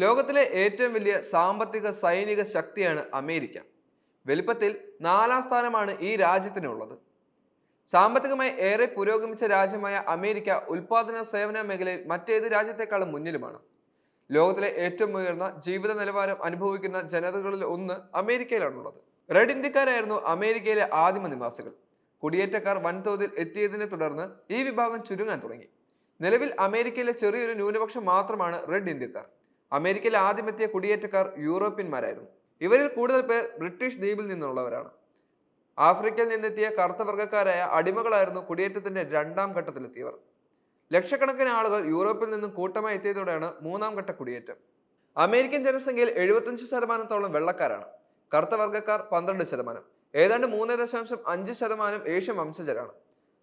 ലോകത്തിലെ ഏറ്റവും വലിയ സാമ്പത്തിക സൈനിക ശക്തിയാണ് അമേരിക്ക. വലിപ്പത്തിൽ നാലാം സ്ഥാനമാണ് ഈ രാജ്യത്തിനുള്ളത്. സാമ്പത്തികമായി ഏറെ പുരോഗമിച്ച രാജ്യമായ അമേരിക്ക ഉൽപാദന സേവന മേഖലയിൽ മറ്റേത് രാജ്യത്തെക്കാളും മുന്നിലുമാണ്. ലോകത്തിലെ ഏറ്റവും ഉയർന്ന ജീവിത നിലവാരം അനുഭവിക്കുന്ന ജനതകളിൽ ഒന്ന് അമേരിക്കയിലാണുള്ളത്. റെഡ് ഇന്ത്യക്കാരായിരുന്നു അമേരിക്കയിലെ ആദിമ നിവാസികൾ. കുടിയേറ്റക്കാർ വൻതോതിൽ എത്തിയതിനെ തുടർന്ന് ഈ വിഭാഗം ചുരുങ്ങാൻ തുടങ്ങി. നിലവിൽ അമേരിക്കയിലെ ചെറിയൊരു ന്യൂനപക്ഷം മാത്രമാണ് റെഡ് ഇന്ത്യക്കാർ. അമേരിക്കയിൽ ആദ്യമെത്തിയ കുടിയേറ്റക്കാർ യൂറോപ്യന്മാരായിരുന്നു. ഇവരിൽ കൂടുതൽ പേർ ബ്രിട്ടീഷ് ദ്വീപിൽ നിന്നുള്ളവരാണ്. ആഫ്രിക്കയിൽ നിന്നെത്തിയ കറുത്ത വർഗക്കാരായ അടിമകളായിരുന്നു കുടിയേറ്റത്തിന്റെ രണ്ടാം ഘട്ടത്തിലെത്തിയവർ. ലക്ഷക്കണക്കിന് ആളുകൾ യൂറോപ്പിൽ നിന്നും കൂട്ടമായി എത്തിയതോടെയാണ് മൂന്നാം ഘട്ട കുടിയേറ്റം. അമേരിക്കൻ ജനസംഖ്യയിൽ എഴുപത്തഞ്ച് ശതമാനത്തോളം വെള്ളക്കാരാണ്. കറുത്ത വർഗക്കാർ പന്ത്രണ്ട് ശതമാനം. ഏതാണ്ട് മൂന്ന് ദശാംശം അഞ്ച് ശതമാനം ഏഷ്യൻ വംശജരാണ്.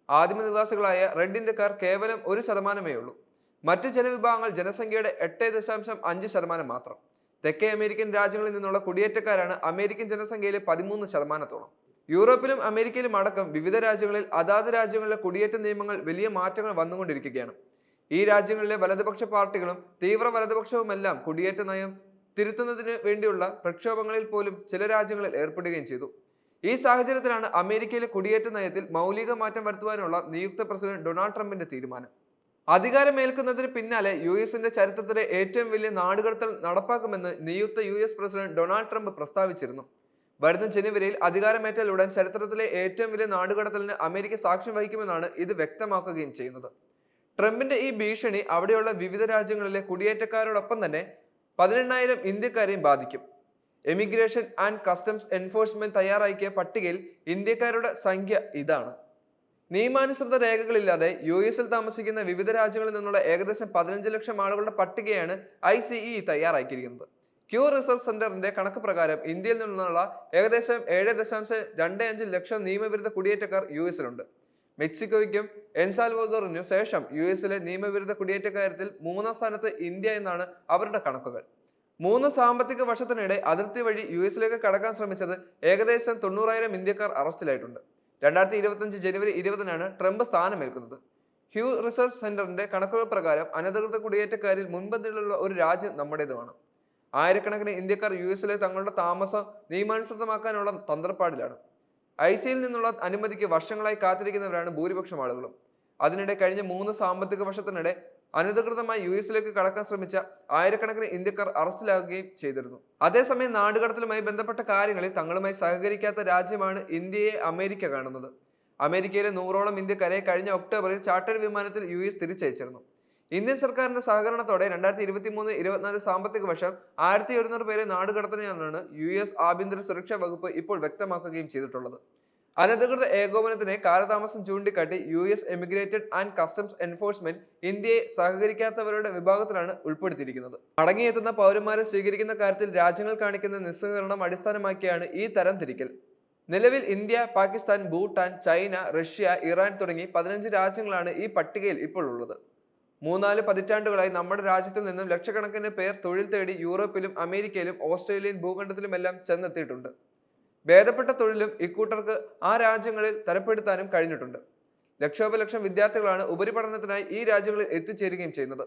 ആദിമ നിവാസികളായ റെഡ് ഇന്ത്യക്കാർ കേവലം ഒരു ശതമാനമേ ഉള്ളൂ മറ്റ് ജനവിഭാഗങ്ങൾ ജനസംഖ്യയുടെ എട്ട് ദശാംശം അഞ്ച് ശതമാനം മാത്രം. തെക്കേ അമേരിക്കൻ രാജ്യങ്ങളിൽ നിന്നുള്ള കുടിയേറ്റക്കാരാണ് അമേരിക്കൻ ജനസംഖ്യയിലെ പതിമൂന്ന് ശതമാനത്തോളം. യൂറോപ്പിലും അമേരിക്കയിലും അടക്കം വിവിധ രാജ്യങ്ങളിൽ അതാത് രാജ്യങ്ങളിലെ കുടിയേറ്റ നിയമങ്ങൾ വലിയ മാറ്റങ്ങൾ വന്നുകൊണ്ടിരിക്കുകയാണ്. ഈ രാജ്യങ്ങളിലെ വലതുപക്ഷ പാർട്ടികളും തീവ്ര വലതുപക്ഷവുമെല്ലാം കുടിയേറ്റ നയം തിരുത്തുന്നതിന് വേണ്ടിയുള്ള പ്രക്ഷോഭങ്ങളിൽ പോലും ചില രാജ്യങ്ങളിൽ ഏർപ്പെടുകയും ചെയ്തു. ഈ സാഹചര്യത്തിലാണ് അമേരിക്കയിലെ കുടിയേറ്റ നയത്തിൽ മൗലിക മാറ്റം വരുത്തുവാനുള്ള നിയുക്ത പ്രസിഡന്റ് ഡൊണാൾഡ് ട്രംപിന്റെ തീരുമാനം. അധികാരമേൽക്കുന്നതിന് പിന്നാലെ യു എസിന്റെ ചരിത്രത്തിലെ ഏറ്റവും വലിയ നാടുകടത്തൽ നടപ്പാക്കുമെന്ന് നിയുക്ത U S president Donald Trump പ്രസ്താവിച്ചിരുന്നു. വരുന്ന ജനുവരിയിൽ അധികാരമേറ്റാൽ ഉടൻ ചരിത്രത്തിലെ ഏറ്റവും വലിയ നാടുകടത്തലിന് അമേരിക്ക സാക്ഷ്യം വഹിക്കുമെന്നാണ് ഇത് വ്യക്തമാക്കുകയും ചെയ്യുന്നത്. ട്രംപിന്റെ ഈ ഭീഷണി അവിടെയുള്ള വിവിധ രാജ്യങ്ങളിലെ കുടിയേറ്റക്കാരോടൊപ്പം തന്നെ പതിനെണ്ണായിരം ഇന്ത്യക്കാരെയും ബാധിക്കും. എമിഗ്രേഷൻ ആൻഡ് കസ്റ്റംസ് എൻഫോഴ്സ്മെന്റ് തയ്യാറാക്കിയ പട്ടികയിൽ ഇന്ത്യക്കാരുടെ സംഖ്യ ഇതാണ്. നിയമാനുസൃത രേഖകളില്ലാതെ യു എസിൽ താമസിക്കുന്ന വിവിധ രാജ്യങ്ങളിൽ നിന്നുള്ള ഏകദേശം പതിനഞ്ച് ലക്ഷം ആളുകളുടെ പട്ടികയാണ് ഐ സി ഇ തയ്യാറാക്കിയിരിക്കുന്നത്. ക്യൂ റിസർച്ച് സെന്ററിന്റെ കണക്ക് പ്രകാരം ഇന്ത്യയിൽ നിന്നുള്ള ഏകദേശം ഏഴ് ദശാംശം രണ്ട് അഞ്ച് ലക്ഷം നിയമവിരുദ്ധ കുടിയേറ്റക്കാർ യു എസിലുണ്ട് മെക്സിക്കോയ്ക്കും എൻസാൽവോദറിനും ശേഷം യു എസിലെ നിയമവിരുദ്ധ കുടിയേറ്റക്കാര്യത്തിൽ മൂന്നാം സ്ഥാനത്ത് ഇന്ത്യ എന്നാണ് അവരുടെ കണക്കുകൾ. മൂന്ന് സാമ്പത്തിക വർഷത്തിനിടെ അതിർത്തി വഴി യു എസിലേക്ക് കടക്കാൻ ശ്രമിച്ചത് ഏകദേശം തൊണ്ണൂറായിരം ഇന്ത്യക്കാർ അറസ്റ്റിലായിട്ടുണ്ട്. രണ്ടായിരത്തി ഇരുപത്തഞ്ച് ജനുവരി ഇരുപതിനാണ് ട്രംപ് സ്ഥാനമേൽക്കുന്നത്. ഹ്യൂ റിസർച്ച് സെന്ററിന്റെ കണക്കുകൾ പ്രകാരം അനധികൃത കുടിയേറ്റക്കാരിൽ മുൻപന്തിയിലുള്ള ഒരു രാജ്യം നമ്മുടേതുമാണ്. ആയിരക്കണക്കിന് ഇന്ത്യക്കാർ യു എസിലെ തങ്ങളുടെ താമസം നിയമാനുസൃതമാക്കാനുള്ള തന്ത്രപ്പാടിലാണ്. ഐ സിയിൽ നിന്നുള്ള അനുമതിക്ക് വർഷങ്ങളായി കാത്തിരിക്കുന്നവരാണ് ഭൂരിപക്ഷം ആളുകളും. അതിനിടെ കഴിഞ്ഞ മൂന്ന് സാമ്പത്തിക വർഷത്തിനിടെ അനധികൃതമായി യു എസിലേക്ക് കടക്കാൻ ശ്രമിച്ച ആയിരക്കണക്കിന് ഇന്ത്യക്കാർ അറസ്റ്റിലാകുകയും ചെയ്തിരുന്നു. അതേസമയം നാടുകടത്തലുമായി ബന്ധപ്പെട്ട കാര്യങ്ങളിൽ തങ്ങളുമായി സഹകരിക്കാത്ത രാജ്യമാണ് ഇന്ത്യയെ അമേരിക്ക കാണുന്നത്. അമേരിക്കയിലെ നൂറോളം ഇന്ത്യക്കാരെ കഴിഞ്ഞ ഒക്ടോബറിൽ ചാർട്ടേഡ് വിമാനത്തിൽ യു എസ് തിരിച്ചയച്ചിരുന്നു. ഇന്ത്യൻ സർക്കാരിന്റെ സഹകരണത്തോടെ രണ്ടായിരത്തി ഇരുപത്തി മൂന്ന് ഇരുപത്തിനാല് സാമ്പത്തിക വർഷം ആയിരത്തി ഒരുന്നൂറ് പേരെ നാടുകടത്തണമെന്നാണ് യു എസ് ആഭ്യന്തര സുരക്ഷാ വകുപ്പ് ഇപ്പോൾ വ്യക്തമാക്കുകയും ചെയ്തിട്ടുള്ളത്. അനധികൃത ഏകോപനത്തിന് കാലതാമസം ചൂണ്ടിക്കാട്ടി U S immigration and customs enforcement ഇന്ത്യയെ സഹകരിക്കാത്തവരുടെ വിഭാഗത്തിലാണ് ഉൾപ്പെടുത്തിയിരിക്കുന്നത്. മടങ്ങിയെത്തുന്ന പൗരന്മാരെ സ്വീകരിക്കുന്ന കാര്യത്തിൽ രാജ്യങ്ങൾ കാണിക്കുന്ന നിസ്സഹകരണം അടിസ്ഥാനമാക്കിയാണ് ഈ തരം തിരിക്കൽ. നിലവിൽ India Pakistan Bhutan China Russia Iran തുടങ്ങി പതിനഞ്ച് രാജ്യങ്ങളാണ് ഈ പട്ടികയിൽ ഇപ്പോൾ ഉള്ളത്. മൂന്നാൽ പതിറ്റാണ്ടുകളായി നമ്മുടെ രാജ്യത്തിൽ നിന്നും ലക്ഷക്കണക്കിന് പേർ തൊഴിൽ തേടി യൂറോപ്പിലും അമേരിക്കയിലും ഓസ്ട്രേലിയൻ ഭൂഖണ്ഡത്തിലുമെല്ലാം ചെന്നെത്തിയിട്ടുണ്ട്. ഭേദപ്പെട്ട തൊഴിലും ഇക്കൂട്ടർക്ക് ആ രാജ്യങ്ങളിൽ തരപ്പെടുത്താനും കഴിഞ്ഞിട്ടുണ്ട്. ലക്ഷോപലക്ഷം വിദ്യാർത്ഥികളാണ് ഉപരിപഠനത്തിനായി ഈ രാജ്യങ്ങളിൽ എത്തിച്ചേരുകയും ചെയ്യുന്നത്.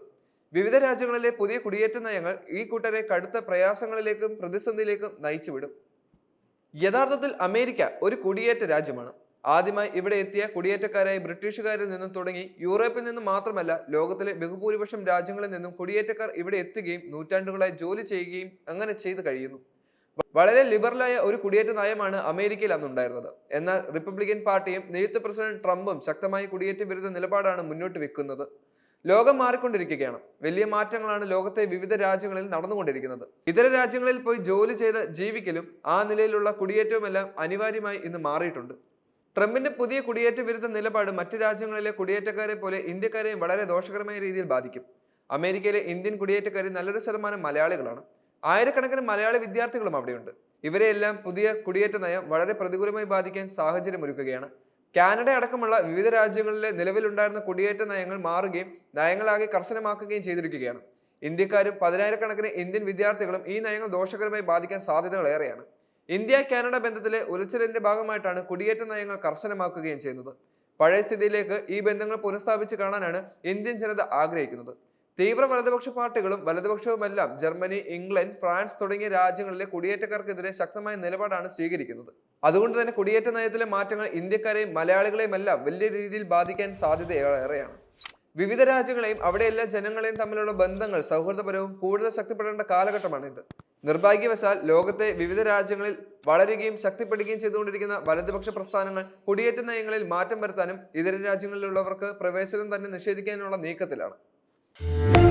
വിവിധ രാജ്യങ്ങളിലെ പുതിയ കുടിയേറ്റ നയങ്ങൾ ഈ കൂട്ടരെ കടുത്ത പ്രയാസങ്ങളിലേക്കും പ്രതിസന്ധിയിലേക്കും നയിച്ചുവിടും. യഥാർത്ഥത്തിൽ അമേരിക്ക ഒരു കുടിയേറ്റ രാജ്യമാണ്. ആദ്യമായി ഇവിടെ എത്തിയ കുടിയേറ്റക്കാരായി ബ്രിട്ടീഷുകാരിൽ നിന്നും തുടങ്ങി യൂറോപ്പിൽ നിന്നും മാത്രമല്ല ലോകത്തിലെ ബഹുഭൂരിപക്ഷം രാജ്യങ്ങളിൽ നിന്നും കുടിയേറ്റക്കാർ ഇവിടെ എത്തുകയും നൂറ്റാണ്ടുകളായി ജോലി ചെയ്യുകയും അങ്ങനെ ചെയ്തു കഴിയുന്നു. വളരെ ലിബറലായ ഒരു കുടിയേറ്റ നയമാണ് അമേരിക്കയിൽ അന്നുണ്ടായിരുന്നത്. എന്നാൽ റിപ്പബ്ലിക്കൻ പാർട്ടിയും നിയുക്ത പ്രസിഡന്റ് ട്രംപും ശക്തമായി കുടിയേറ്റ വിരുദ്ധ നിലപാടാണ് മുന്നോട്ട് വെക്കുന്നത്. ലോകം മാറിക്കൊണ്ടിരിക്കുകയാണ്. വലിയ മാറ്റങ്ങളാണ് ലോകത്തെ വിവിധ രാജ്യങ്ങളിൽ നടന്നുകൊണ്ടിരിക്കുന്നത്. ഇതര രാജ്യങ്ങളിൽ പോയി ജോലി ചെയ്ത് ജീവിക്കലും ആ നിലയിലുള്ള കുടിയേറ്റവുമെല്ലാം അനിവാര്യമായി ഇന്ന് മാറിയിട്ടുണ്ട്. ട്രംപിന്റെ പുതിയ കുടിയേറ്റ വിരുദ്ധ നിലപാട് മറ്റ് രാജ്യങ്ങളിലെ കുടിയേറ്റക്കാരെ പോലെ ഇന്ത്യക്കാരെയും വളരെ ദോഷകരമായ രീതിയിൽ ബാധിക്കും. അമേരിക്കയിലെ ഇന്ത്യൻ കുടിയേറ്റക്കാരിൽ നല്ലൊരു ശതമാനം മലയാളികളാണ്. ആയിരക്കണക്കിന് മലയാളി വിദ്യാർത്ഥികളും അവിടെയുണ്ട്. ഇവരെയെല്ലാം പുതിയ കുടിയേറ്റ നയം വളരെ പ്രതികൂലമായി ബാധിക്കാൻ സാഹചര്യമൊരുക്കുകയാണ്. കാനഡ അടക്കമുള്ള വിവിധ രാജ്യങ്ങളിലെ നിലവിലുണ്ടായിരുന്ന കുടിയേറ്റ നയങ്ങൾ മാറുകയും നയങ്ങളാകെ കർശനമാക്കുകയും ചെയ്തിരിക്കുകയാണ്. ഇന്ത്യക്കാരും പതിനായിരക്കണക്കിന് ഇന്ത്യൻ വിദ്യാർത്ഥികളും ഈ നയങ്ങൾ ദോഷകരമായി ബാധിക്കാൻ സാധ്യതകൾ ഏറെയാണ് ഇന്ത്യ കാനഡ ബന്ധത്തിലെ ഉലച്ചിലിന്റെ ഭാഗമായിട്ടാണ് കുടിയേറ്റ നയങ്ങൾ കർശനമാക്കുകയും ചെയ്യുന്നത്. പഴയ സ്ഥിതിയിലേക്ക് ഈ ബന്ധങ്ങൾ പുനഃസ്ഥാപിച്ച് കാണാനാണ് ഇന്ത്യൻ ജനത ആഗ്രഹിക്കുന്നത്. തീവ്ര വലതുപക്ഷ പാർട്ടികളും വലതുപക്ഷവുമെല്ലാം ജർമ്മനി ഇംഗ്ലണ്ട് ഫ്രാൻസ് തുടങ്ങിയ രാജ്യങ്ങളിലെ കുടിയേറ്റക്കാർക്കെതിരെ ശക്തമായ നിലപാടാണ് സ്വീകരിക്കുന്നത്. അതുകൊണ്ട് തന്നെ കുടിയേറ്റ നയത്തിലെ മാറ്റങ്ങൾ ഇന്ത്യക്കാരെയും മലയാളികളെയും എല്ലാം വലിയ രീതിയിൽ ബാധിക്കാൻ സാധ്യത ഏറെയാണ് വിവിധ രാജ്യങ്ങളെയും അവിടെയെല്ലാ ജനങ്ങളെയും തമ്മിലുള്ള ബന്ധങ്ങൾ സൗഹൃദപരവും കൂടുതൽ ശക്തിപ്പെടേണ്ട കാലഘട്ടമാണിത്. നിർഭാഗ്യവശാൽ ലോകത്തെ വിവിധ രാജ്യങ്ങളിൽ വളരുകയും ശക്തിപ്പെടുകയും ചെയ്തുകൊണ്ടിരിക്കുന്ന വലതുപക്ഷ പ്രസ്ഥാനങ്ങൾ കുടിയേറ്റ നയങ്ങളിൽ മാറ്റം വരുത്താനും ഇതര രാജ്യങ്ങളിലുള്ളവർക്ക് പ്രവേശനം തന്നെ നിഷേധിക്കാനുള്ള നീക്കത്തിലാണ്. you